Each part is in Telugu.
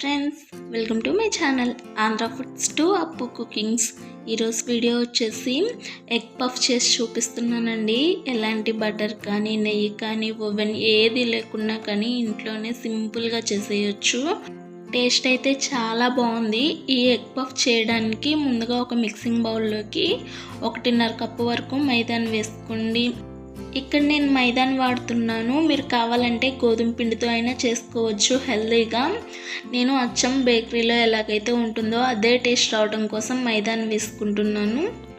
Friends welcome to my channel Andhra foods to Appu cookings ఈరోజు వీడియో వచ్చేసి ఎగ్ పఫ్ చేసి చూపిస్తున్నానండి. ఎలాంటి బటర్ కానీ నెయ్యి కానీ ఓవెన్ ఏది లేకున్నా కానీ ఇంట్లోనే సింపుల్గా చేసేయచ్చు. టేస్ట్ అయితే చాలా బాగుంది. ఈ ఎగ్ పఫ్ చేయడానికి ముందుగా ఒక మిక్సింగ్ బౌల్లోకి ఒకటిన్నర కప్పు వరకు మైదాన్ వేసుకోండి. ఇక్కడ నేను మైదాన్ వాడుతున్నాను. మీరు కావాలంటే గోధుమ పిండితో అయినా చేసుకోవచ్చు హెల్దీగా. నేను అచ్చం బేకరీలో ఎలాగైతే ఉంటుందో అదే టేస్ట్ రావడం కోసం మైదాన్ వేసుకుంటున్నాను.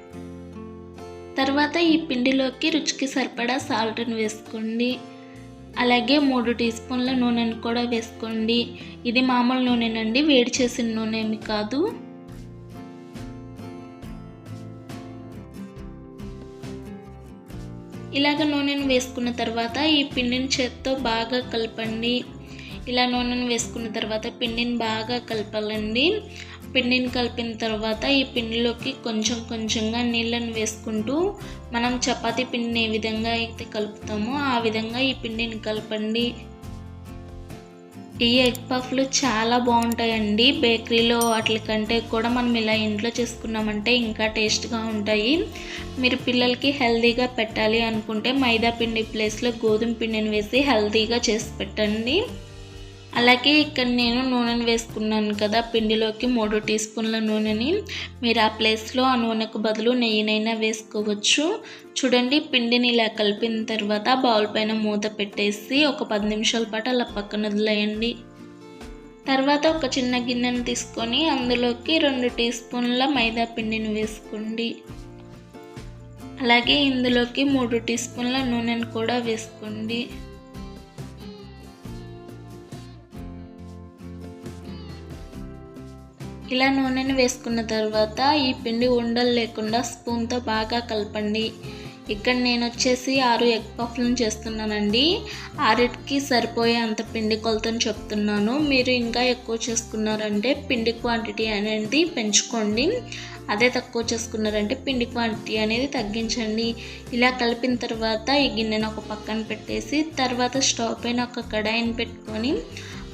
తర్వాత ఈ పిండిలోకి రుచికి సరిపడా సాల్ట్ని వేసుకోండి. అలాగే మూడు టీ స్పూన్ల నూనెను కూడా వేసుకోండి. ఇది మామూలు నూనెనండి వేడి చేసిన నూనె ఏమి కాదు. ఇలాగ నూనెను వేసుకున్న తర్వాత ఈ పిండిని చేత్తో బాగా కలపండి. ఇలా నూనెను వేసుకున్న తర్వాత పిండిని బాగా కలపాలండి. పిండిని కలిపిన తర్వాత ఈ పిండిలోకి కొంచెం కొంచెంగా నీళ్ళను వేసుకుంటూ మనం చపాతీ పిండిని ఏ విధంగా అయితే కలుపుతామో ఆ విధంగా ఈ పిండిని కలపండి. ఈ ఎగ్ పఫ్లు చాలా బాగుంటాయండి. బేకరీలో వాటి కంటే కూడా మనం ఇలా ఇంట్లో చేసుకున్నామంటే ఇంకా టేస్ట్గా ఉంటాయి. మీరు పిల్లలకి హెల్తీగా పెట్టాలి అనుకుంటే మైదా పిండి ప్లేస్లో గోధుమ పిండిని వేసి హెల్తీగా చేసి పెట్టండి. అలాగే ఇక్కడ నేను నూనెను వేసుకున్నాను కదా పిండిలోకి మూడు టీ స్పూన్ల నూనెని. మీరు ఆ ప్లేస్లో ఆ నూనెకు బదులు నెయ్యినైనా వేసుకోవచ్చు. చూడండి పిండిని ఇలా కలిపిన తర్వాత బౌల్ పైన మూత పెట్టేసి ఒక పది నిమిషాల పాటు అలా పక్కన వదిలేయండి. తర్వాత ఒక చిన్న గిన్నెను తీసుకొని అందులోకి రెండు టీ స్పూన్ల మైదా పిండిని వేసుకోండి. అలాగే ఇందులోకి మూడు టీ స్పూన్ల నూనెను కూడా వేసుకోండి. ఇలా నూనెను వేసుకున్న తర్వాత ఈ పిండి ఉండలు లేకుండా స్పూన్తో బాగా కలపండి. ఇక్కడ నేను వచ్చేసి ఆరు ఎగ్ పఫ్లను చేస్తున్నానండి. ఆరిటికి సరిపోయే అంత పిండి కొలతను చెప్తున్నాను. మీరు ఇంకా ఎక్కువ చేసుకున్నారంటే పిండి క్వాంటిటీ అనేది పెంచుకోండి. అదే తక్కువ చేసుకున్నారంటే పిండి క్వాంటిటీ అనేది తగ్గించండి. ఇలా కలిపిన తర్వాత ఈ గిన్నెను ఒక పక్కన పెట్టేసి తర్వాత స్టవ్ పైన ఒక కడాయిని పెట్టుకొని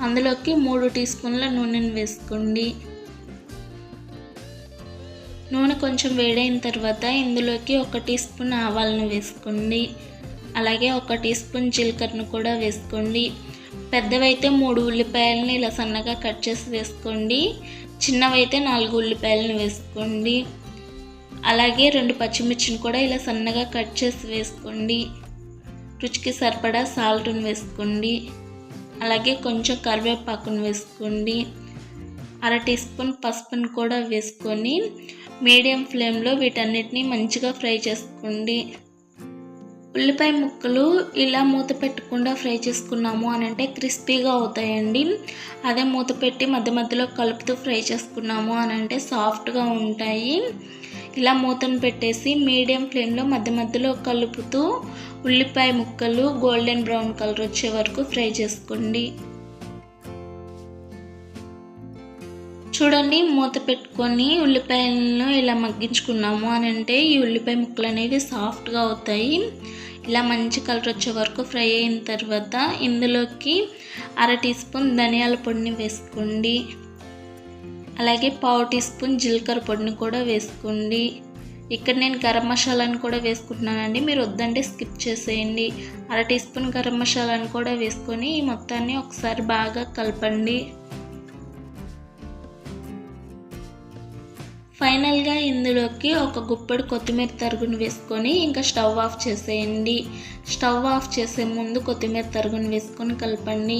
అందులోకి మూడు టీ స్పూన్ల నూనెను వేసుకోండి. నూనె కొంచెం వేడైన తర్వాత ఇందులోకి ఒక టీ స్పూన్ ఆవాలను వేసుకోండి. అలాగే ఒక టీ స్పూన్ జీలకర్రను కూడా వేసుకోండి. పెద్దవైతే మూడు ఉల్లిపాయలని ఇలా సన్నగా కట్ చేసి వేసుకోండి. చిన్నవైతే నాలుగు ఉల్లిపాయలను వేసుకోండి. అలాగే రెండు పచ్చిమిర్చిని కూడా ఇలా సన్నగా కట్ చేసి వేసుకోండి. రుచికి సరిపడా సాల్ట్ను వేసుకోండి. అలాగే కొంచెం కరివేపాకును వేసుకోండి. అర టీ స్పూన్ పసుపును కూడా వేసుకొని మీడియం ఫ్లేమ్లో వీటన్నిటిని మంచిగా ఫ్రై చేసుకోండి. ఉల్లిపాయ ముక్కలు ఇలా మూత పెట్టకుండా ఫ్రై చేసుకున్నాము అని అంటే క్రిస్పీగా అవుతాయండి. అదే మూత పెట్టి మధ్య మధ్యలో కలుపుతూ ఫ్రై చేసుకున్నాము అని అంటే సాఫ్ట్గా ఉంటాయి. ఇలా మూతను పెట్టేసి మీడియం ఫ్లేమ్లో మధ్య మధ్యలో కలుపుతూ ఉల్లిపాయ ముక్కలు గోల్డెన్ బ్రౌన్ కలర్ వచ్చే వరకు ఫ్రై చేసుకోండి. చూడండి మూత పెట్టుకొని ఉల్లిపాయలను ఇలా మగ్గించుకున్నాము అని అంటే ఈ ఉల్లిపాయ ముక్కలు అనేవి సాఫ్ట్గా అవుతాయి. ఇలా మంచి కలర్ వచ్చే వరకు ఫ్రై అయిన తర్వాత ఇందులోకి అర టీ స్పూన్ ధనియాల పొడిని వేసుకోండి. అలాగే పావు టీ స్పూన్ జీలకర్ర పొడిని కూడా వేసుకోండి. ఇక్కడ నేను గరం మసాలాను కూడా వేసుకుంటున్నానండి మీరు వద్దంటే స్కిప్ చేసేయండి. అర టీ స్పూన్ గరం మసాలాను కూడా వేసుకొని ఈ మొత్తాన్ని ఒకసారి బాగా కలపండి. ఫైనల్గా ఇందులోకి ఒక గుప్పెడు కొత్తిమీర తరుగును వేసుకొని ఇంకా స్టవ్ ఆఫ్ చేసేయండి. స్టవ్ ఆఫ్ చేసే ముందు కొత్తిమీర తరుగును వేసుకొని కలపండి.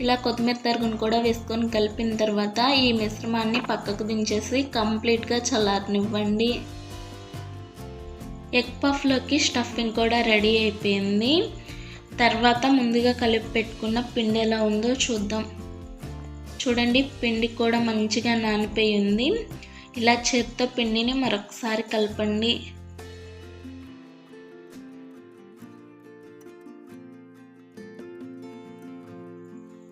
ఇలా కొత్తిమీర తరుగును కూడా వేసుకొని కలిపిన తర్వాత ఈ మిశ్రమాన్ని పక్కకు దించేసి కంప్లీట్గా చల్లారనివ్వండి. ఎగ్ పఫ్లోకి స్టఫింగ్ కూడా రెడీ అయిపోయింది. తర్వాత ముందుగా కలిపి పెట్టుకున్న పిండి ఎలా ఉందో చూద్దాం. చూడండి పిండి కూడా మంచిగా నానిపోయి ఉంది ఇలా చేత్తో పిండిని మరొకసారి కలపండి.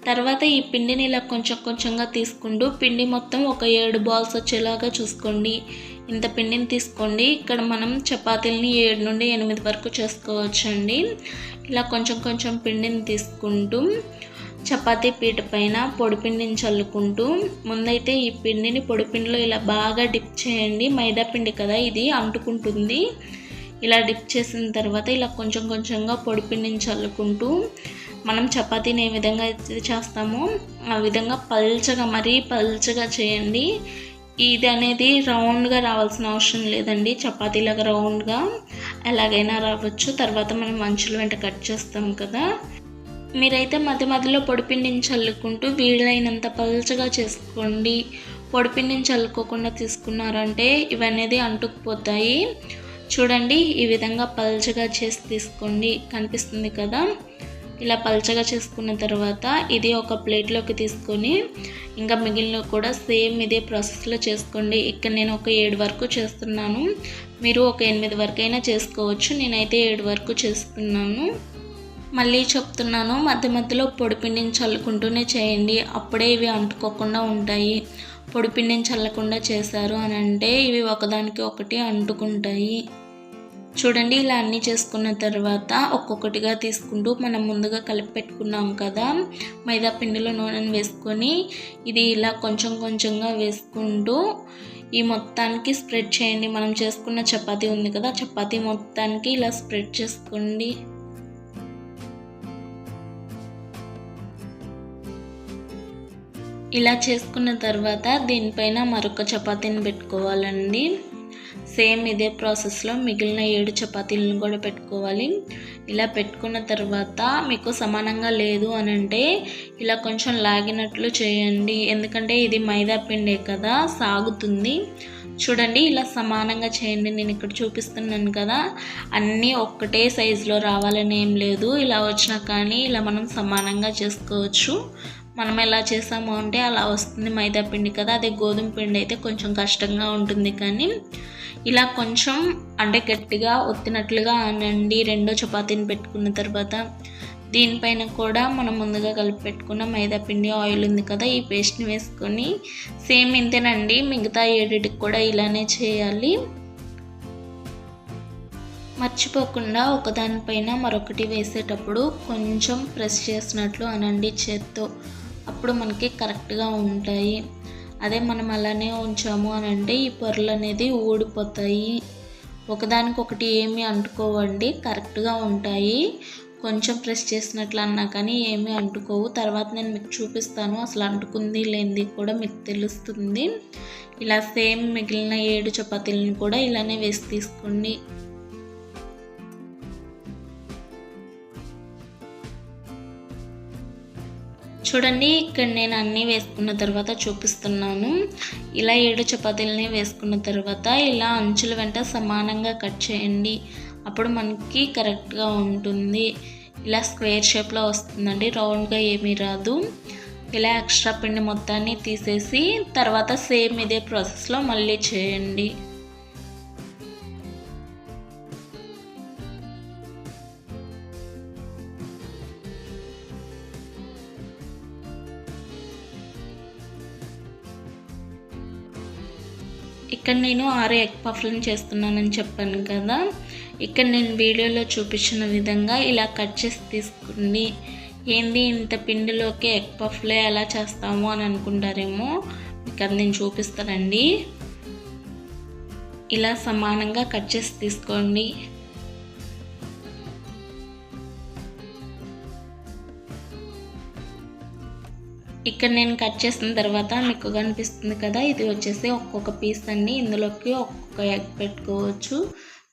తర్వాత ఈ పిండిని ఇలా కొంచెం కొంచెంగా తీసుకుంటూ పిండి మొత్తం ఒక ఏడు బాల్స్ వచ్చేలాగా చూసుకోండి. ఇంత పిండిని తీసుకోండి. ఇక్కడ మనం చపాతీలని ఏడు నుండి ఎనిమిది వరకు చేసుకోవచ్చండి. ఇలా కొంచెం కొంచెం పిండిని తీసుకుంటూ చపాతీ పీట పైన పొడిపిండిని చల్లుకుంటూ ముందైతే ఈ పిండిని పొడిపిండిలో ఇలా బాగా డిప్ చేయండి. మైదా పిండి కదా ఇది అంటుకుంటుంది. ఇలా డిప్ చేసిన తర్వాత ఇలా కొంచెం కొంచెంగా పొడిపిండిని చల్లుకుంటూ మనం చపాతీని ఏ విధంగా అయితే చేస్తామో ఆ విధంగా పల్చగా మరీ పల్చగా చేయండి. ఇది అనేది రౌండ్గా రావాల్సిన అవసరం లేదండి. చపాతీలాగా రౌండ్గా ఎలాగైనా రావచ్చు. తర్వాత మనం మంచుల వెంట కట్ చేస్తాం కదా. మీరైతే మధ్య మధ్యలో పొడిపిండిని చల్లుకుంటూ వీలైనంత పల్చగా చేసుకోండి. పొడిపిండిని చల్లుకోకుండా తీసుకున్నారంటే ఇవనేది అంటుకుపోతాయి. చూడండి ఈ విధంగా పల్చగా చేసి తీసుకోండి. కనిపిస్తుంది కదా? ఇలా పల్చగా చేసుకున్న తర్వాత ఇది ఒక ప్లేట్లోకి తీసుకొని ఇంకా మిగిలిన కూడా సేమ్ ఇదే ప్రాసెస్లో చేసుకోండి. ఇక్కడ నేను ఒక ఏడు వరకు చేస్తున్నాను. మీరు ఒక ఎనిమిది వరకు అయినా చేసుకోవచ్చు. నేనైతే ఏడు వరకు చేస్తున్నాను. మళ్ళీ చెప్తున్నాను మధ్య మధ్యలో పొడిపిండిని చల్లుకుంటూనే చేయండి. అప్పుడే ఇవి అంటుకోకుండా ఉంటాయి. పొడిపిండిని చల్లకుండా చేశారు అని అంటే ఇవి ఒకదానికి ఒకటి అంటుకుంటాయి. చూడండి ఇలా అన్నీ చేసుకున్న తర్వాత ఒక్కొక్కటిగా తీసుకుంటూ మనం ముందుగా కలిపి పెట్టుకున్నాం కదా. మైదా పిండిలో నూనెను వేసుకొని ఇది ఇలా కొంచెం కొంచెంగా వేసుకుంటూ ఈ మొత్తానికి స్ప్రెడ్ చేయండి. మనం చేసుకున్న చపాతీ ఉంది కదా చపాతీ మొత్తానికి ఇలా స్ప్రెడ్ చేసుకోండి. ఇలా చేసుకున్న తర్వాత దీనిపైన మరొక చపాతీని పెట్టుకోవాలండి. సేమ్ ఇదే ప్రాసెస్లో మిగిలిన ఏడు చపాతీలను కూడా పెట్టుకోవాలి. ఇలా పెట్టుకున్న తర్వాత మీకు సమానంగా లేదు అని అంటే ఇలా కొంచెం లాగినట్లు చేయండి. ఎందుకంటే ఇది మైదా పిండే కదా సాగుతుంది. చూడండి ఇలా సమానంగా చేయండి. నేను ఇక్కడ చూపిస్తున్నాను కదా అన్నీ ఒక్కటే సైజులో రావాలని ఏం లేదు. ఇలా వచ్చినా కానీ ఇలా మనం సమానంగా చేసుకోవచ్చు. మనం ఎలా చేసాము అంటే అలా వస్తుంది మైదా పిండి కదా అదే గోధుమ పిండి అయితే కొంచెం కష్టంగా ఉంటుంది కానీ ఇలా కొంచెం అంటే గట్టిగా ఒత్తినట్లుగా అనండి. రెండో చపాతీని పెట్టుకున్న తర్వాత దీనిపైన కూడా మనం ముందుగా కలిపి పెట్టుకున్న మైదా పిండి ఆయిల్ ఉంది కదా ఈ పేస్ట్ని వేసుకొని సేమ్ ఇంతేనండి. మిగతా ఏడిటికి కూడా ఇలానే చేయాలి. మర్చిపోకుండా ఒకదానిపైన మరొకటి వేసేటప్పుడు కొంచెం ప్రెస్ చేసినట్లు అనండి చేత్తో. అప్పుడు మనకి కరెక్ట్గా ఉంటాయి. అదే మనం అలానే ఉంచాము అని అంటే ఈ పొరలు అనేది ఊడిపోతాయి. ఒకదానికొకటి ఏమీ అంటుకోవండి కరెక్ట్గా ఉంటాయి. కొంచెం ప్రెస్ చేసినట్లు అన్నా కానీ ఏమీ అంటుకోవు. తర్వాత నేను మీకు చూపిస్తాను అసలు అంటుకుంది లేనిది కూడా మీకు తెలుస్తుంది. ఇలా సేమ్ మిగిలిన ఏడు చపాతీలను కూడా ఇలానే వేసి తీసుకోండి. చూడండి ఇక్కడ నేను అన్నీ వేసుకున్న తర్వాత చూపిస్తున్నాను. ఇలా ఏడు చపాతీలని వేసుకున్న తర్వాత ఇలా అంచుల వెంట సమానంగా కట్ చేయండి. అప్పుడు మనకి కరెక్ట్గా ఉంటుంది. ఇలా స్క్వేర్ షేప్లో వస్తుందండి రౌండ్గా ఏమీ రాదు. ఇలా ఎక్స్ట్రా పిండి మొత్తాన్ని తీసేసి తర్వాత సేమ్ ఇదే ప్రాసెస్లో మళ్ళీ చేయండి. ఇక్కడ నేను ఆరు ఎగ్ పఫ్లను చేస్తున్నానని చెప్పాను కదా. ఇక్కడ నేను వీడియోలో చూపించిన విధంగా ఇలా కట్ చేసి తీసుకోండి. ఏంది ఇంత పిండిలోకి ఎగ్ పఫ్లే ఎలా చేస్తాము అని అనుకుంటారేమో ఇక్కడ నేను చూపిస్తానండి. ఇలా సమానంగా కట్ చేసి తీసుకోండి. ఇక్కడ నేను కట్ చేసిన తర్వాత మీకు కనిపిస్తుంది కదా ఇది వచ్చేసి ఒక్కొక్క పీస్ అండి ఇందులోకి ఒక్కొక్క ఎగ్ పెట్టుకోవచ్చు.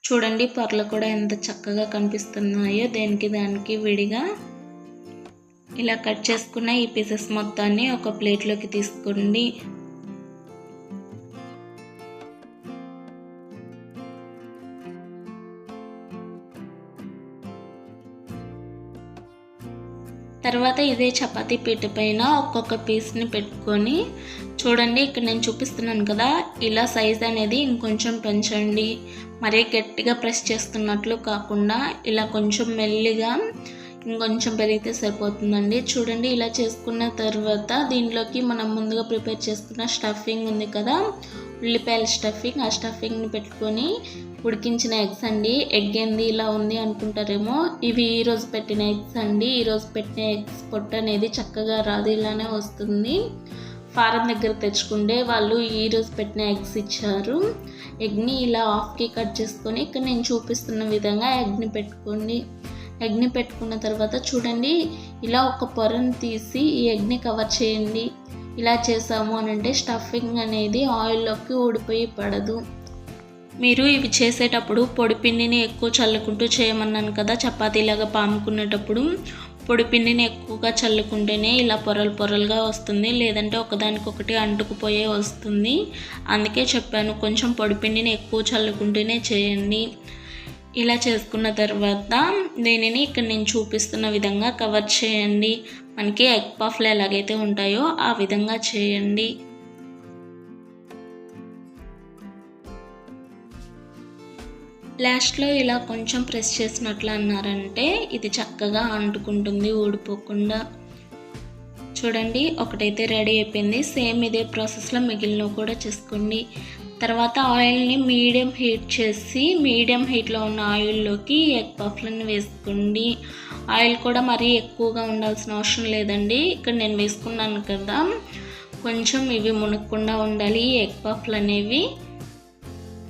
చూడండి పొరలు కూడా ఎంత చక్కగా కనిపిస్తున్నాయో దేనికి దానికి విడిగా. ఇలా కట్ చేసుకున్న ఈ పీసెస్ మొత్తాన్ని ఒక ప్లేట్లోకి తీసుకోండి. తర్వాత ఇదే చపాతీ పీట పైన ఒక్కొక్క పీస్ని పెట్టుకొని చూడండి ఇక్కడ నేను చూపిస్తున్నాను కదా ఇలా సైజ్ అనేది ఇంకొంచెం పెంచండి. మరీ గట్టిగా ప్రెస్ చేస్తున్నట్లు కాకుండా ఇలా కొంచెం మెల్లిగా ఇంకొంచెం పెరిగితే సరిపోతుందండి. చూడండి ఇలా చేసుకున్న తర్వాత దీంట్లోకి మనం ముందుగా ప్రిపేర్ చేసుకున్న స్టఫింగ్ ఉంది కదా ఉల్లిపాయల స్టఫింగ్. ఆ స్టఫింగ్ని పెట్టుకొని ఉడికించిన ఎగ్స్ అండి. ఎగ్ ఏంది ఇలా ఉంది అనుకుంటారేమో. ఇవి ఈరోజు పెట్టిన ఎగ్స్ అండి. ఈరోజు పెట్టిన ఎగ్స్ పొట్టు అనేది చక్కగా రాదు ఇలానే వస్తుంది. ఫారం దగ్గర తెచ్చుకుంటే వాళ్ళు ఈరోజు పెట్టిన ఎగ్స్ ఇచ్చారు. ఎగ్ని ఇలా హాఫ్కి కట్ చేసుకొని ఇక్కడ నేను చూపిస్తున్న విధంగా ఎగ్ని పెట్టుకోండి. ఎగ్ని పెట్టుకున్న తర్వాత చూడండి ఇలా ఒక పొరను తీసి ఈ ఎగ్ని కవర్ చేయండి. ఇలా చేసాము అని అంటే స్టఫింగ్ అనేది ఆయిల్లోకి ఊడిపోయి పడదు. మీరు ఇవి చేసేటప్పుడు పొడి పిండిని ఎక్కువ చల్లుకుంటూ చేయమన్నాను కదా చపాతీలాగా పాముకునేటప్పుడు. పొడి పిండిని ఎక్కువగా చల్లుకుంటేనే ఇలా పొరలు పొరలుగా వస్తుంది లేదంటే ఒకదానికొకటి అంటుకుపోయే వస్తుంది. అందుకే చెప్పాను కొంచెం పొడి పిండిని ఎక్కువ చల్లుకుంటేనే చేయండి. ఇలా చేసుకున్న తర్వాత దీనిని ఇక్కడ నేను చూపిస్తున్న విధంగా కవర్ చేయండి. మనకి ఎగ్ పఫ్లు ఎలాగైతే ఉంటాయో ఆ విధంగా చేయండి. లాస్ట్లో ఇలా కొంచెం ప్రెస్ చేసినట్లు అన్నారంటే ఇది చక్కగా అంటుకుంటుంది ఊడిపోకుండా. చూడండి ఒకటైతే రెడీ అయిపోయింది. సేమ్ ఇదే ప్రాసెస్లో మిగిలినవి కూడా చేసుకోండి. తర్వాత ఆయిల్ని మీడియం హీట్ చేసి మీడియం హీట్లో ఉన్న ఆయిల్లోకి ఎగ్ పఫ్లను వేసుకోండి. ఆయిల్ కూడా మరీ ఎక్కువగా ఉండాల్సిన అవసరం లేదండి. ఇక్కడ నేను వేసుకున్నాను కదా. కొంచెం ఇవి మునక్కుండా ఉండాలి ఎగ్ పఫ్లు అనేవి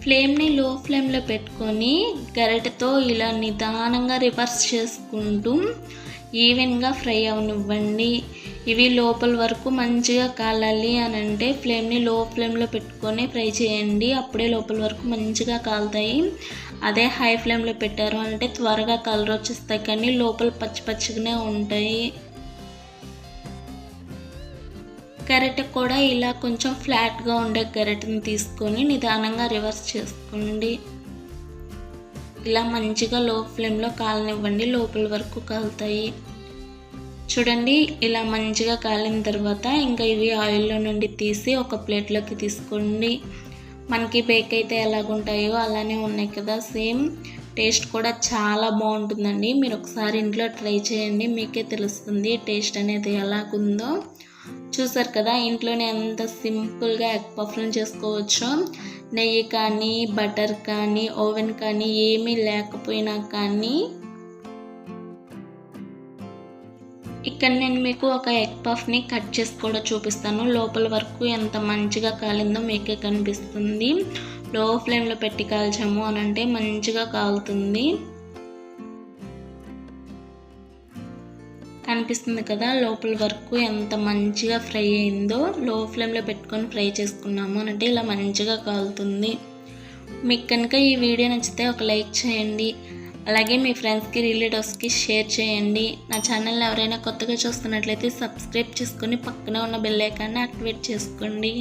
ఫ్లేమ్ని లో ఫ్లేమ్లో పెట్టుకొని గరిటెతో ఇలా నిదానంగా రివర్స్ చేసుకుంటూ ఈవెన్గా ఫ్రై అవనివ్వండి. ఇవి లోపల వరకు మంచిగా కాలాలి అని అంటే ఫ్లేమ్ని లో ఫ్లేమ్లో పెట్టుకొని ఫ్రై చేయండి. అప్పుడే లోపల వరకు మంచిగా కాలుతాయి. అదే హై ఫ్లేమ్లో పెట్టారు అంటే త్వరగా కలర్ వచ్చేస్తాయి కానీ లోపల పచ్చి పచ్చిగానే ఉంటాయి. గరిటె కూడా ఇలా కొంచెం ఫ్లాట్గా ఉండే గరిటెని తీసుకొని నిదానంగా రివర్స్ చేసుకోండి. ఇలా మంచిగా లో ఫ్లేమ్లో కాలనివ్వండి. లోపల వరకు కాలుతాయి. చూడండి ఇలా మంచిగా కాలిన తర్వాత ఇంకా ఇవి ఆయిల్లో నుండి తీసి ఒక ప్లేట్లోకి తీసుకోండి. మనకి బేక్ అయితే ఎలాగుంటాయో అలానే ఉన్నాయి కదా. సేమ్ టేస్ట్ కూడా చాలా బాగుంటుందండి. మీరు ఒకసారి ఇంట్లో ట్రై చేయండి. మీకే తెలుస్తుంది టేస్ట్ అనేది ఎలాగుందో. చూసారు కదా ఇంట్లోనే ఎంత సింపుల్గా ఎగ్ పఫ్లను చేసుకోవచ్చు. నెయ్యి కానీ బటర్ కానీ ఓవెన్ కానీ ఏమీ లేకపోయినా కానీ. ఇక్కడ నేను మీకు ఒక ఎగ్ పఫ్ని కట్ చేసి కూడా చూపిస్తాను. లోపల వరకు ఎంత మంచిగా కాలిందో మీకే కనిపిస్తుంది. లో ఫ్లేమ్లో పెట్టి కాల్చాము అని అంటే మంచిగా కాలుతుంది. అనిపిస్తుంది కదా లోపల వరకు ఎంత మంచిగా ఫ్రై అయిందో లో ఫ్లేమ్లో పెట్టుకొని ఫ్రై చేసుకున్నాము అంటే ఇలా మంచిగా కాలుతుంది. మీకు కనుక ఈ వీడియో నచ్చితే ఒక లైక్ చేయండి. అలాగే మీ ఫ్రెండ్స్కి రిలేటివ్స్కి షేర్ చేయండి. నా ఛానల్ ఎవరైనా కొత్తగా చూస్తున్నట్లయితే సబ్స్క్రైబ్ చేసుకొని పక్కనే ఉన్న బెల్ ఐకాన్ని యాక్టివేట్ చేసుకోండి.